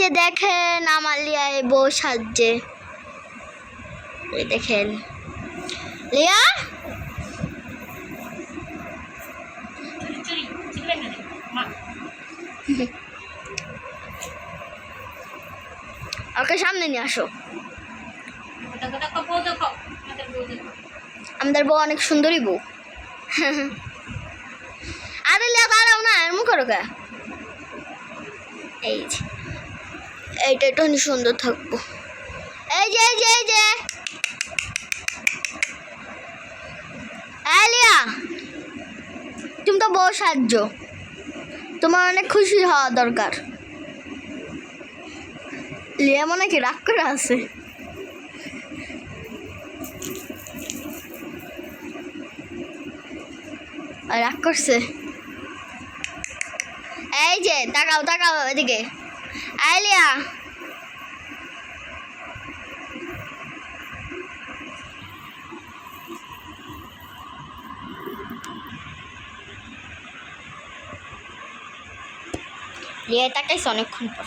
যে দেখেন আমার লিয়ায় বউ সাজছে। দেখেন। লিয়া? ওকে সামনে নিয়ে আসো। আমাদের বউ অনেক সুন্দরী বউ। আরে লিয়া দাঁড়াও না করো কে এই যে। এইটা একটু সুন্দর থাকব। এই যে এই যে এই যে। এই লিয়া, তুমি তো বউ সাহায্য তোমার অনেক খুশি হওয়া দরকার। লিয়া মনে কি রাগ করে আছে। রাগ করছে। এই যে, তাকাও তাকাও এদিকে। আইলিয়া লিয়া তাকাইছে অনেকক্ষণ পর